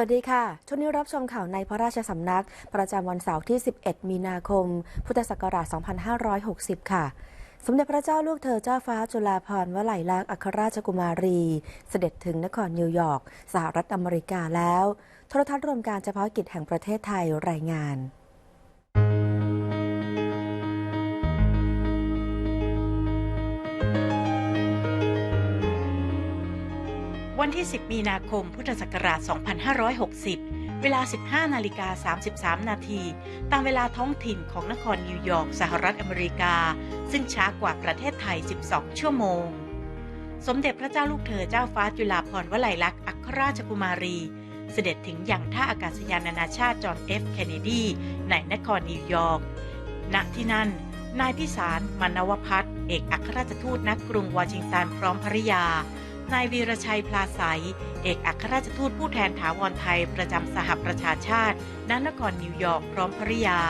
สวัสดีค่ะ ช่วงนี้รับชมข่าวในพระราชสำนัก ประจำวันเสาร์ที่ 11 มีนาคม พุทธศักราช 2560 ค่ะ สมเด็จพระเจ้าลูกเธอเจ้าฟ้าจุฬาภรณ์วลัยลักษณ์อัครราชกุมารี เสด็จถึงนครนิวยอร์ก สหรัฐอเมริกาแล้ว โทรทัศน์รวมการเฉพาะกิจแห่งประเทศไทยรายงาน วันที่ 10 มีนาคม พุทธศักราช 2560 เวลา 15 นาฬิกา 33 นาทีตามเวลาท้องถิ่นของนครนิวยอร์กสหรัฐอเมริกา ซึ่งช้ากว่าประเทศไทย 12 ชั่วโมง สมเด็จพระเจ้าลูกเธอเจ้าฟ้าจุฬาภรณ์วลัยลักษณ์อัครราชกุมารี เสด็จถึงยังท่าอากาศยานนานาชาติจอห์นเอฟเคนเนดี ในนครนิวยอร์ก ณ ที่นั่น นายพิสารมานวพัฒน์เอกอัครราชทูตณกรุงวอชิงตันพร้อมภริยา นายวีรชัยพลาใสยเอกอัครราชทูตผู้แทนถาวรไทยประจำสหประชาชาติณนครนิวยอร์กพร้อมภริยา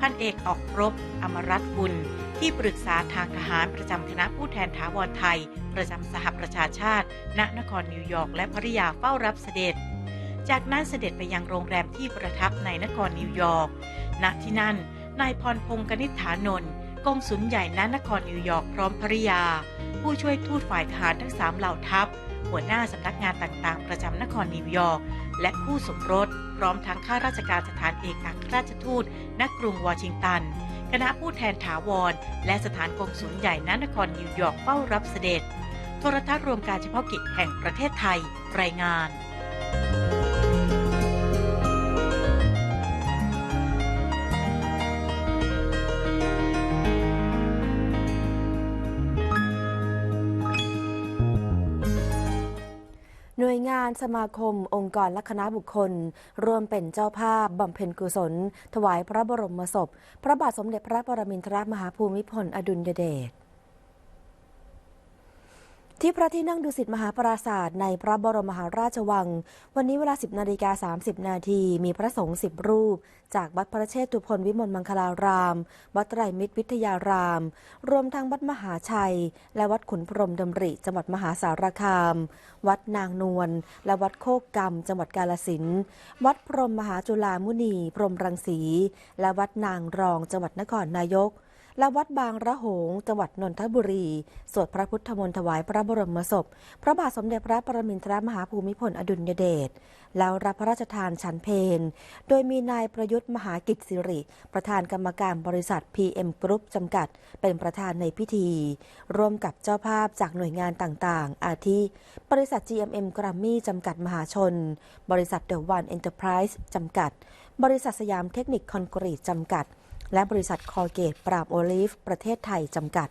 พันเอกออกรบ อมรัตน์บุญ ที่ปรึกษาทางทหารประจำคณะผู้แทนถาวรไทย ประจำสหประชาชาติ ณนครนิวยอร์กและภริยาเฝ้ารับเสด็จ จากนั้นเสด็จไปยังโรงแรมที่ประทับในนครนิวยอร์กณที่นั่นนายพรพงศ์กนิษฐานนท์ กงสุลใหญ่ณนครนิวยอร์กพร้อมภริยา ผู้ช่วยทูตฝ่ายทหารทั้งสามเหล่าทัพ หัวหน้าสำนักงานต่างๆ ประจำนครนิวยอร์กและคู่สมรส พร้อมทั้งข้าราชการสถานเอกอัครราชทูตณกรุงวอชิงตัน คณะผู้แทนถาวร และสถานกงสุลใหญ่ณนครนิวยอร์กเฝ้ารับเสด็จ โทรทัศน์รวมการเฉพาะกิจแห่งประเทศไทย รายงานานสมาคมองค์กรและคณะบุคคล ร่วมเป็นเจ้าภาพบำเพ็ญกุศล ถวายพระบรมศพ พระบาทสมเด็จพระปรมินทรมหาภูมิพลอดุลยเดช ที่พระที่นั่งดุสิตมหาปราศาสตร์ในพระบรมมหาราชวัง วันนี้เวลา 10นาฬิกา30 นาที มีพระสงฆ์10 รูป จากวัดพระเชตุพนวิมลมังคลาราม วัดไตรมิตรวิทยาราม รวมทั้งวัดมหาชัย และวัดขุนพรหมดำริ จังหวัดมหาสารคาม วัดนางนวล และวัดโคกกรรม จังหวัดกาลสินวัดพรหมมหาจุฬามุนี พรหมรังสี และวัดนางรอง จังหวัดนครนายก และวัดบางระโหง จังหวัดนนทบุรี สวดพระพุทธมนต์ถวายพระบรมศพ พระบาทสมเด็จพระปรมินทรมหาภูมิพลอดุลยเดช แล้วรับพระราชทานฉันเพลโดยมีนายประยุทธ์มหากิจสิริ ประธานกรรมการบริษัท PM Group จำกัด เป็นประธานในพิธี ร่วมกับเจ้าภาพจากหน่วยงานต่างๆ อาทิ บริษัท GMM กรัมมี่จำกัดมหาชน บริษัท The One Enterprise จำกัด บริษัทสยามเทคนิคคอนกรีตจำกัด และบริษัทคอเกตปราบโอลิฟ ประเทศไทยจำกัด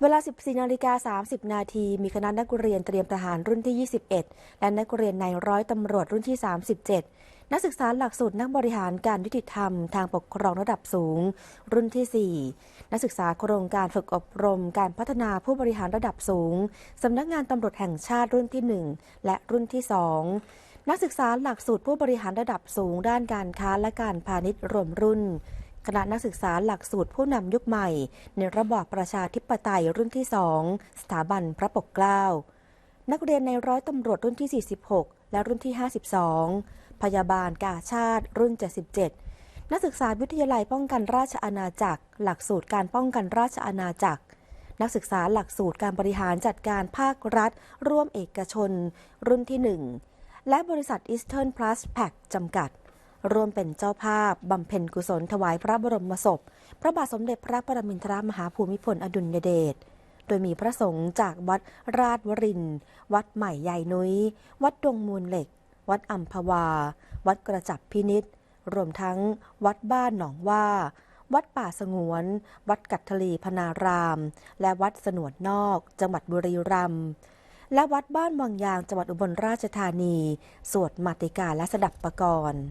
เวลา 14นาฬิกา30 นาที มีคณะนักเรียนเตรียมทหารรุ่นที่ 21 และนักเรียนในร้อยตำรวจรุ่นที่ 37นักศึกษาหลักสูตรนักบริหารการยุติธรรมทางปกครองระดับสูง รุ่นที่ 4 นักศึกษาโครงการฝึกอบรมการพัฒนาผู้บริหารระดับสูง สำนักงานตำรวจแห่งชาติรุ่นที่ 1 และรุ่นที่ 2 นักศึกษาหลักสูตรผู้บริหารระดับสูงด้านการค้าและการพาณิชย์รวมรุ่น คณะนักศึกษาหลักสูตรผู้นำยุคใหม่ ในระบอบประชาธิปไตยรุ่นที่2สถาบันพระปกเกล้า นักเรียนในร้อยตำรวจรุ่นที่ 46 และรุ่นที่ 52 พยาบาลกาชาติรุ่น 77 นักศึกษาวิทยาลัยป้องกันราชอาณาจักร หลักสูตรการป้องกันราชอาณาจักรนักศึกษาหลักสูตรการบริหารจัดการภาครัฐ ร่วมเอกชน รุ่นที่1 และบริษัท Eastern Plus Pack จำกัด ร่วมเป็นเจ้าภาพบำเพ็ญกุศลถวายพระบรมศพ พระบาทสมเด็จพระปรมินทรมหาภูมิพลอดุลยเดชโดยมีพระสงฆ์จากวัดราชวรินทร์วัดใหม่ใหญ่นุย้ย วัดดงมูลเหล็ก วัดอัมพวา วัดกระจับพินิษรวมทั้งวัดบ้านหนองว่า วัดป่าสงวน วัดกัทลีพนาราม และวัดสนวนนอก จังหวัดบุรีรัมย์ และวัดบ้านวังยางจังหวัดอุบลราชธานี สวดมาติกาและสดับประกรณ์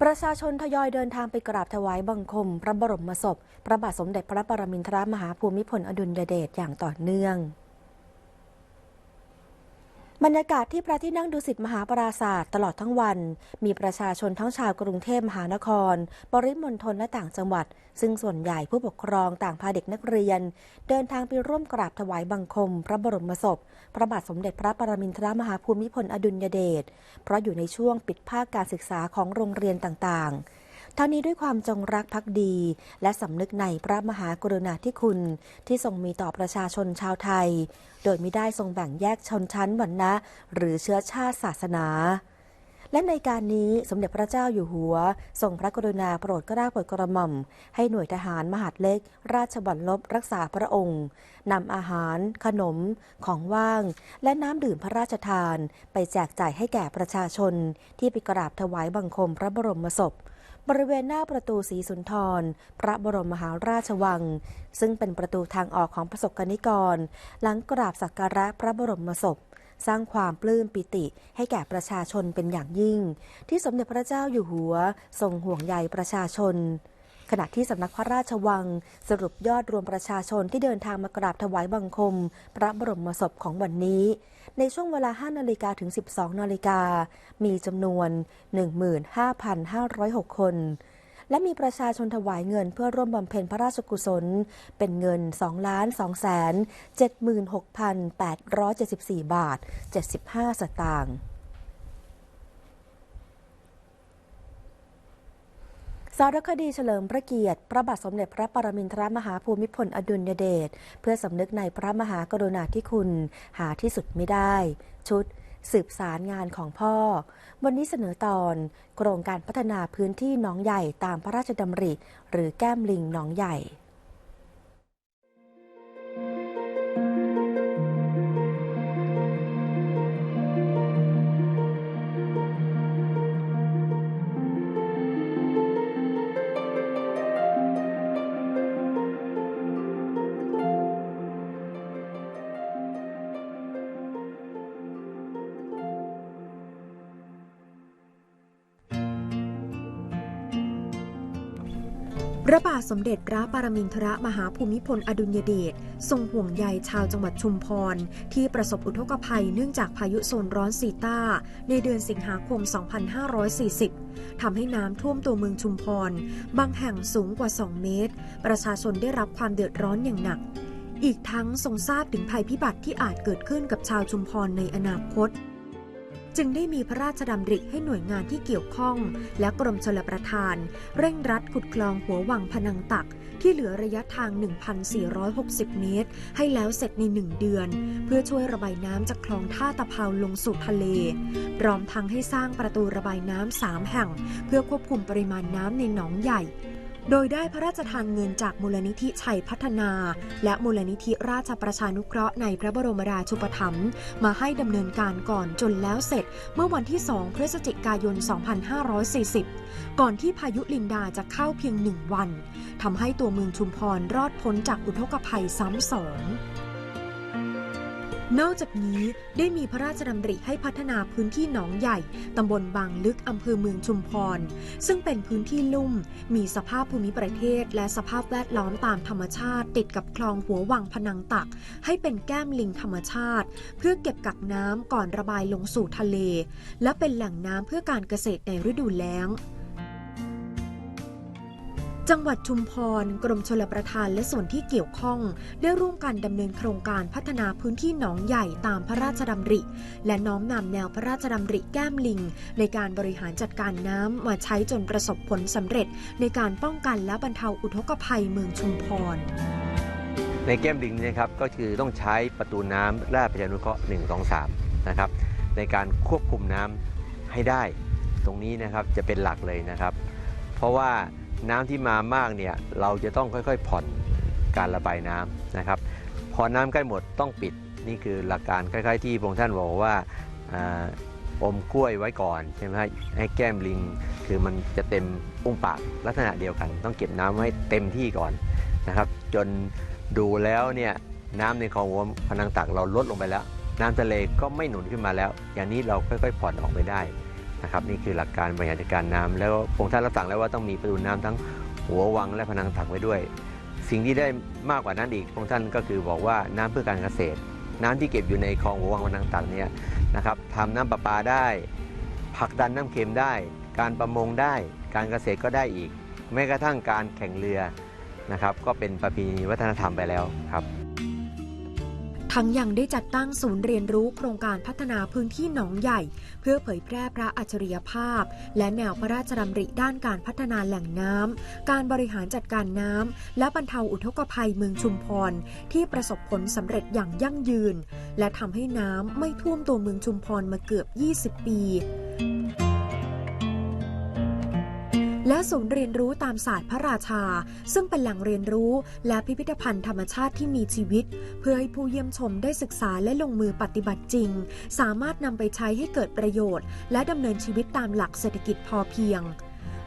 ประชาชนทยอยเดินทางไปกราบถวายบังคม พระบรมศพ พระบาทสมเด็จพระปรมินทรมหาภูมิพลอดุลยเดชอย่างต่อเนื่อง บรรยากาศที่พระที่นั่งดุสิตมหาปราศาสตร์ตลอดทั้งวัน มีประชาชนทั้งชาวกรุงเทพมหานคร ปริมณฑลและต่างจังหวัด ซึ่งส่วนใหญ่ผู้ปกครองต่างพาเด็กนักเรียน เดินทางไปร่วมกราบถวายบังคม พระบรมศพ พระบาทสมเด็จพระปรมินทรมหาภูมิพลอดุลยเดชเพราะอยู่ในช่วงปิดภาคการศึกษาของโรงเรียนต่างๆ ทั้งนี้ด้วยความจงรักภักดี และสำนึกในพระมหากรุณาธิคุณ ที่ทรงมีต่อประชาชนชาวไทย โดยไม่ได้ทรงแบ่งแยกชนชั้นวรรณะ หรือเชื้อชาติศาสนาและในการนี้สมเด็จพระเจ้าอยู่หัวทรงพระกรุณาโปรดเกล้าโปรดกระหม่อม ให้หน่วยทหารมหาดเล็ก ราชบัลลบรักษาพระองค์นำอาหาร ขนม ของว่าง และน้ำดื่มพระราชทาน ไปแจกจ่ายให้แก่ประชาชน ที่ไปกราบถวายบังคมพระบรมศพ บริเวณหน้าประตูศรีสุนทร พระบรมมหาราชวัง ซึ่งเป็นประตูทางออกของประสบกนิกร หลังกราบสักการะพระบรมศพ สร้างความปลื้มปิติให้แก่ประชาชนเป็นอย่างยิ่ง ที่สมเด็จพระเจ้าอยู่หัวทรงห่วงใยประชาชน ขณะที่สำนักพระราชวัง สรุปยอดรวมประชาชนที่เดินทางมากราบถวายบังคม พระบรมศพของวันนี้ ในช่วงเวลา 5 นาฬิกาถึง 12 นาฬิกา มีจำนวน 15,506 คนและมีประชาชนถวายเงินเพื่อร่วมบำเพ็ญพระราชกุศล เป็นเงิน2ล้าน2แสน76,874 บาท 75 สตางค์ สารคดีเฉลิมพระเกียรติ พระบาทสมเด็จพระปรมินทรมหาภูมิพลอดุลยเดชเพื่อสำนึกในพระมหากรุณาธิคุณ หาที่สุดไม่ได้ ชุด สืบสารงานของพ่อ วันนี้เสนอตอน โครงการพัฒนาพื้นที่หนองใหญ่ตามพระราชดำริ หรือแก้มลิงหนองใหญ่ พระบาทสมเด็จพระปรมินทรมหาภูมิพลอดุลยเดชทรงห่วงใยชาวจังหวัดชุมพร ที่ประสบอุทกภัยเนื่องจากพายุโซนร้อนซีต้า ในเดือนสิงหาคม 2540 ทำให้น้ำท่วมตัวเมืองชุมพร บางแห่งสูงกว่า 2 เมตร ประชาชนได้รับความเดือดร้อนอย่างหนัก อีกทั้งทรงทราบถึงภัยพิบัติที่อาจเกิดขึ้นกับชาวชุมพรในอนาคต จึงได้มีพระราชดำริให้หน่วยงานที่เกี่ยวข้อง และกรมชลประทาน เร่งรัดขุดคลองหัววังพนังตัก ที่เหลือระยะทาง 1,460 เมตร ให้แล้วเสร็จใน 1 เดือน เพื่อช่วยระบายน้ำจากคลองท่าตะเภาลงสู่ทะเล พร้อมทั้งให้สร้างประตูระบายน้ำสามแห่ง เพื่อควบคุมปริมาณน้ำในหนองใหญ่ โดยได้พระราชทานเงินจากมูลนิธิชัยพัฒนา และมูลนิธิราชประชานุเคราะห์ในพระบรมราชูปถัมภ์มาให้ดำเนินการก่อนจนแล้วเสร็จ เมื่อวันที่ 2 พฤศจิกายน 2540 ก่อนที่พายุลินดาจะเข้าเพียงหนึ่งวันทำให้ตัวเมืองชุมพรรอดพ้นจากอุทกภัยซ้ำสอง นอกจากนี้ได้มีพระราชดำริให้พัฒนาพื้นที่หนองใหญ่ ตำบลบางลึก อำเภอเมืองชุมพร ซึ่งเป็นพื้นที่ลุ่ม มีสภาพภูมิประเทศ และสภาพแวดล้อมตามธรรมชาติ ติดกับคลองหัววังพนังตัก ให้เป็นแก้มลิงธรรมชาติ เพื่อเก็บกักน้ำก่อนระบายลงสู่ทะเล และเป็นแหล่งน้ำเพื่อการเกษตรในฤดูแล้ง จังหวัดชุมพร กรมชลประทานและส่วนที่เกี่ยวข้อง ได้ร่วมกันดำเนินโครงการพัฒนาพื้นที่หนองใหญ่ตามพระราชดำริ และน้อมนำแนวพระราชดำริแก้มลิง ในการบริหารจัดการน้ำมาใช้จนประสบผลสำเร็จ ในการป้องกันและบรรเทาอุทกภัยเมืองชุมพร ในแก้มลิงนยนะครับก็คือต้องใช้ประตูน้ำราชประชานุเคราะห์1 2 3นะครับในการควบคุมน้ำให้ได้ ตรงนี้นะครับจะเป็นหลักเลยนะครับ เพราะว่า น้ำที่มามากเนี่ยเราจะต้องค่อยๆผ่อนการระบายน้ำนะครับ พอน้ำใกล้หมดต้องปิดนี่คือหลักการคล้ายๆที่พระองค์ท่านบอกว่าอมกล้วยไว้ก่อนใช่ไหมฮะให้แก้มลิงคือมันจะเต็มอุ้งปากลักษณะเดียวกัน ต้องเก็บน้ำไว้เต็มที่ก่อนนะครับ จนดูแล้วเนี่ยน้ำในคลองหัวพนังตักเราลดลงไปแล้ว น้ำทะเลก็ไม่หนุนขึ้นมาแล้ว อย่างนี้เราค่อยๆผ่อนออกไปได้ นะครับนี่คือหลักการบริหารจัดการน้ำแล้วพระองค์ท่านรับสั่งแล้วว่าต้องมีประตูน้ำทั้งหัววังและพนังตักไว้ด้วย สิ่งที่ได้มากกว่านั้นอีกพระองค์ท่านก็คือบอกว่าน้ำเพื่อการเกษตร น้ำที่เก็บอยู่ในคลองหัววังวันต่างเนี่ยนะครับทำน้ำประปาได้ผักดันน้ำเค็มได้ การประมงได้ การเกษตรก็ได้อีก แม้กระทั่งการแข่งเรือนะครับ ก็เป็นประเพณีวัฒนธรรมไปแล้วครับ ทั้งยังได้จัดตั้งศูนย์เรียนรู้โครงการพัฒนาพื้นที่หนองใหญ่ เพื่อเผยแพร่พระอัจฉริยภาพ และแนวพระราชดำริด้านการพัฒนาแหล่งน้ำการบริหารจัดการน้ำและบรรเทาอุทกภัยเมืองชุมพร ที่ประสบผลสำเร็จอย่างยั่งยืน และทำให้น้ำไม่ท่วมตัวเมืองชุมพรมาเกือบ 20 ปี และศูนย์เรียนรู้ตามศาสตร์พระราชา ซึ่งเป็นแหล่งเรียนรู้และพิพิธภัณฑ์ธรรมชาติที่มีชีวิต เพื่อให้ผู้เยี่ยมชมได้ศึกษาและลงมือปฏิบัติจริง สามารถนำไปใช้ให้เกิดประโยชน์ และดำเนินชีวิตตามหลักเศรษฐกิจพอเพียง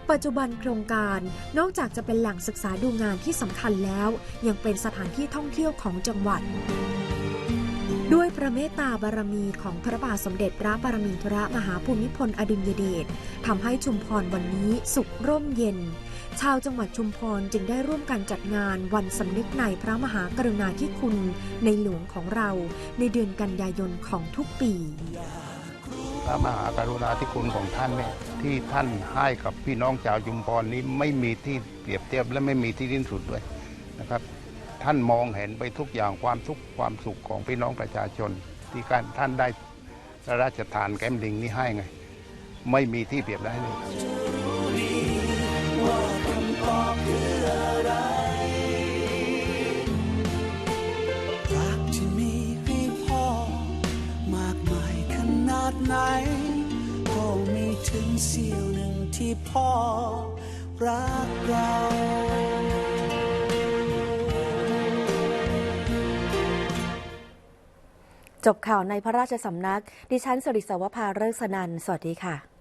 ปัจจุบันโครงการนอกจากจะเป็นแหล่งศึกษาดูงานที่สำคัญแล้ว ยังเป็นสถานที่ท่องเที่ยวของจังหวัด พระเมตตาบารมีของพระบาทสมเด็จพระปรมินทรมหาภูมิพลอดุลยเดชทำให้ชุมพรวันนี้สุขร่มเย็น ชาวจังหวัดชุมพรจึงได้ร่วมกันจัดงานวันสำนึกในพระมหากรุณาธิคุณในหลวงของเราในเดือนกันยายนของทุกปี พระมหากรุณาธิคุณของท่านเนี่ยที่ท่านให้กับพี่น้องชาวจุมพรนี้ไม่มีที่เปรียบเทียบและไม่มีที่สิ้นสุดด้วยนะครับ ท่านมองเห็นไปทุกอย่างความทุกข์ความสุขของพี่น้องประชาชน ที่การท่านได้พระราชทานแก้มลิงนี้ให้ไง ไม่มีที่เปรียบได้เลยไหนก็มีถึงเสี้ยวหนึ่งที่พ่อรักเรา จบข่าวในพระราชสำนัก ดิฉันสริสวภาเริกษนันท์สวัสดีค่ะ